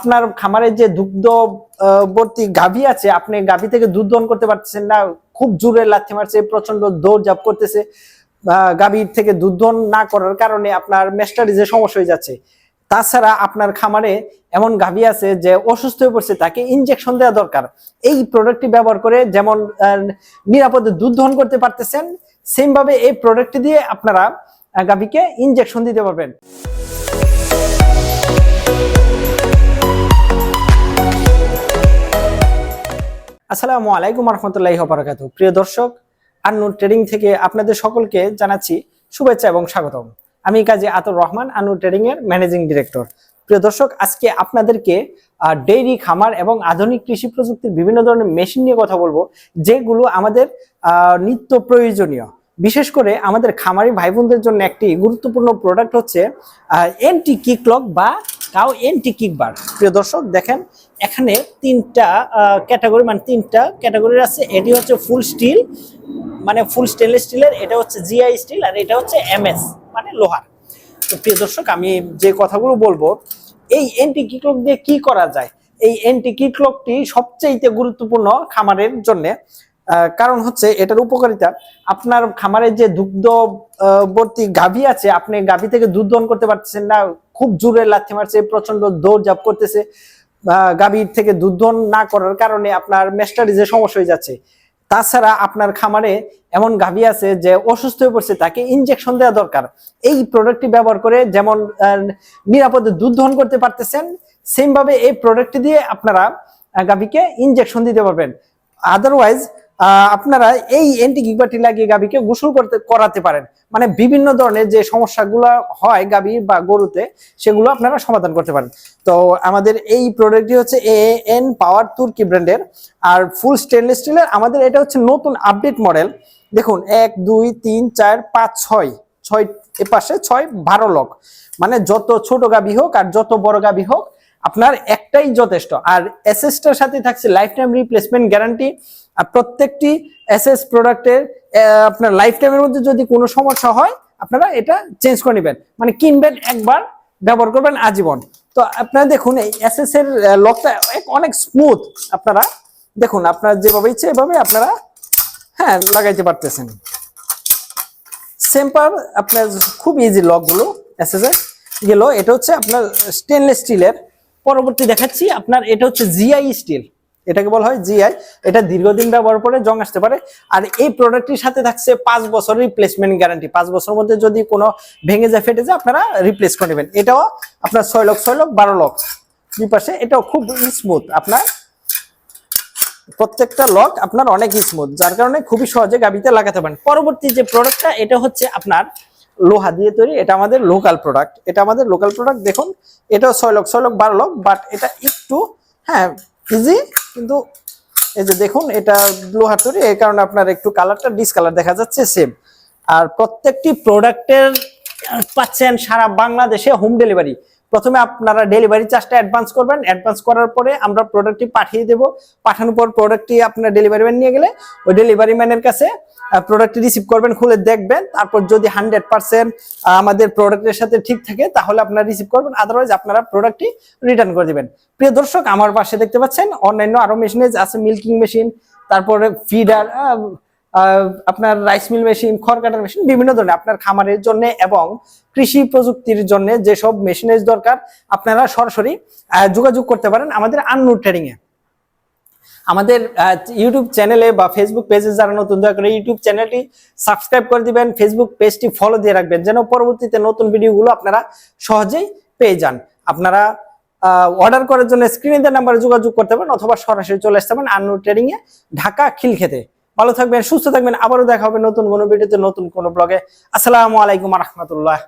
আপনার খামারে যে দুগ্ধ আহ, গাভী আছে আপনি গাভী থেকে দুধ দহন করতে পারতেছেন না খুব জোরে লাথি মারছে প্রচণ্ড দৌড় জাপ করতেছে গাভীর থেকে দুধ দহন না করার কারণে আপনার মেস্টারিজে সমস্যা হয়ে যাচ্ছে। তাছাড়া আপনার খামারে এমন গাভী আছে যে অসুস্থ হয়ে পড়ছে তাকে ইনজেকশন দেওয়া দরকার। এই প্রোডাক্টটি ব্যবহার করে যেমন নিরাপদে দুধ দহন করতে পারতেছেন সেম ভাবে এই প্রোডাক্টটি দিয়ে আপনারা গাভীকে ইনজেকশন দিতে পারবেন। আসসালামু আলাইকুম রহমতুল্লাহি বারাকাতু প্রিয় দর্শক আন্নুর ট্রেডিং থেকে আপনাদের সকলকে জানাচ্ছি শুভেচ্ছা এবং স্বাগতম। আমি কাজী আতুর রহমান আন্নুর ট্রেডিং এর ম্যানেজিং ডিরেক্টর। প্রিয় দর্শক, আজকে আপনাদেরকে ডেইরি, খামার এবং আধুনিক কৃষি প্রযুক্তির বিভিন্ন ধরনের মেশিন নিয়ে কথা বলব, যেগুলো আমাদের নিত্য প্রয়োজনীয়। বিশেষ করে আমাদের খামারি ভাই বোনদের জন্য একটি গুরুত্বপূর্ণ প্রোডাক্ট হচ্ছে এনটি কিকলক বা কাউ এনটি কিকবার প্রিয় দর্শক, দেখেন, এখানে তিনটা ক্যাটাগরি মানে তিনটা ক্যাটাগরির আছে। এটি হচ্ছে ফুল স্টিল মানে ফুল স্টেনলেস স্টিলের এটা হচ্ছে জিআই স্টিল আর এটা হচ্ছে এমএস মানে লোহার। তো প্রিয় দর্শক, আমি যে কথাগুলো বলব, এই এন্টি কিকলক দিয়ে কি করা যায়? এই এন্টি কিকলকটি সবচেয়ে গুরুত্বপূর্ণ খামারের জন্য। কারণ হচ্ছে এটার উপকারিতা, আপনার খামারের যে দুগ্ধবর্তী গাভী আছে, আপনি গাভী থেকে দুধ দহন করতে পারতেছেন না, খুব জোরে লাথি মারছে প্রচণ্ড দৌড় জাপ করতেছে গাভীর থেকে দুধ দহন না করার কারণে আপনার মেস্টারিজে সমস্যা হয়ে যাচ্ছে। তাছাড়া আপনার খামারে এমন গাভী আছে যে অসুস্থ হয়ে পড়ছে, তাকে ইনজেকশন দেওয়া দরকার। এই প্রোডাক্টটি ব্যবহার করে যেমন নিরাপদে দুধ দহন করতে পারতেছেন সেমভাবে এই প্রোডাক্টটি দিয়ে আপনারা গাভীকে ইনজেকশন দিতে পারবেন। আদারওয়াইজ আপনারা এই অ্যান্টিকিকবাটি লাগিয়ে গাভীকে গোসল করতে, করাতে পারেন। মানে বিভিন্ন ধরনের যে সমস্যাগুলো হয় গাভী বা গরুতে, সেগুলো আপনারা সমাধান করতে পারেন। তো আমাদের এই প্রোডাক্টটি হচ্ছে এ এন পাওয়ার তুর্কি ব্র্যান্ডের আর ফুল স্টেনলেস স্টিলের আমাদের এটা হচ্ছে নতুন আপডেট মডেল দেখুন, এক, দুই, তিন, চার, পাঁচ, ছয়। ছয় এ পাশে ছয়, বারো লক। মানে যত ছোট গাভী হোক আর যত বড় গাভী হোক আপনার একটাই যথেষ্ট। আর এসএসটার সাথে থাকছে লাইফ টাইম রিপ্লেসমেন্ট গ্যারান্টি আর প্রত্যেকটি এসএস প্রোডাক্টের আপনার লাইফ টাইমের মধ্যে যদি কোনো সমস্যা হয়, আপনারা এটা চেঞ্জ করে নেবেন। মানে কিনবেন একবার, ব্যবহার করবেন আজীবন। তো আপনারা দেখুন, এই এসএস এর লকটা অনেক স্মুথ আপনারা। দেখুন, আপনার যেভাবে ইচ্ছে এভাবে আপনারা হ্যাঁ লাগাইতে পারতেছেন। সেম্পার আপনার খুব ইজি লকগুলো এসএসএ গেল, এটা হচ্ছে আপনার স্টেনলেস স্টিলের পরবর্তী দেখাচ্ছি, আপনার এটা হচ্ছে জিআই স্টিল এটাকে বলা হয় জিআই এটা দীর্ঘদিন ব্যবহার করে জং আসতে পারে। আর এই প্রোডাক্টটির সাথে থাকছে পাঁচ বছর রিপ্লেসমেন্ট গ্যারান্টি পাঁচ বছরের মধ্যে যদি কোনো ভেঙে যায়, ফেটে যায়, আপনারা রিপ্লেস করে নেবেন। এটাও আপনার ছয় লক্ষ ছয় লক্ষ, বারো লক্ষ। দুই পাশে এটাও খুব স্মুথ আপনার প্রত্যেকটা লক আপনার অনেক স্মুথ যার কারণে খুবই সহজে গাবিতে লাগাতে পারেন। পরবর্তী যে প্রোডাক্টটা এটা হচ্ছে আপনার লোহা দিয়ে তৈরি, এটা আমাদের লোকাল প্রোডাক্ট এটা আমাদের লোকাল প্রোডাক্ট দেখুন, এটাও ছয় লক্ষ ছয় লক্ষ বারো লক্ষ বাট এটা একটু হ্যাঁ ইজি কিন্তু এই যে দেখুন, এটা লোহার তৈরি, এই কারণে আপনার একটু কালারটা ডিসকালার দেখা যাচ্ছে সেম আর প্রত্যেকটি প্রোডাক্টের পাচ্ছেন সারা বাংলাদেশে হোম ডেলিভারি প্রথমে আপনারা ডেলিভারি চার্জটা অ্যাডভান্স করবেন। অ্যাডভান্স করার পরে আমরা প্রোডাক্টটি পাঠিয়ে দেব। পাঠানোর পর প্রোডাক্টটি আপনার ডেলিভারি ম্যান নিয়ে গেলে ওই ডেলিভারি ম্যানের কাছে প্রোডাক্টটি রিসিভ করবেন, খুলে দেখবেন। তারপর যদি হান্ড্রেড পার্সেন্ট আমাদের প্রোডাক্টের সাথে ঠিক থাকে, তাহলে আপনারা রিসিভ করবেন। আদারওয়াইজ আপনারা প্রোডাক্টটি রিটার্ন করে দিবেন। প্রিয় দর্শক, আমার পাশে দেখতে পাচ্ছেন অন্যান্য আরও মেশিনেজ আছে মিল্কিং মেশিন তারপরে ফিডার আপনার রাইস মিল মেশিন খড় কাটার মেশিন বিভিন্ন ধরনের আপনার খামারের জন্য এবং কৃষি প্রযুক্তির জন্য যেসব মেশিনের দরকার, আপনারা সরাসরি যোগাযোগ করতে পারেন আমাদের আন্নুর ট্রেডিং এ। আমাদের ইউটিউব চ্যানেলে বা ফেসবুক পেজে যারা নতুন, দয়া করে ইউটিউব চ্যানেলটি সাবস্ক্রাইব করে দিবেন ফেসবুক পেজটি ফলো দিয়ে রাখবেন, যেন পরবর্তীতে নতুন ভিডিওগুলো আপনারা সহজেই পেয়ে যান। আপনারা অর্ডার করার জন্য স্ক্রিনে দেওয়া নাম্বারে যোগাযোগ করতে পারেন অথবা সরাসরি চলে আসতে পারেন আন্নুর ট্রেডিং এ, ঢাকা খিলখেতে ভালো থাকবেন, সুস্থ থাকবেন, আবারও দেখা হবে নতুন কোনো ভিডিওতে, নতুন কোনো ব্লগে। আসসালামু আলাইকুম রহমতুল্লাহ।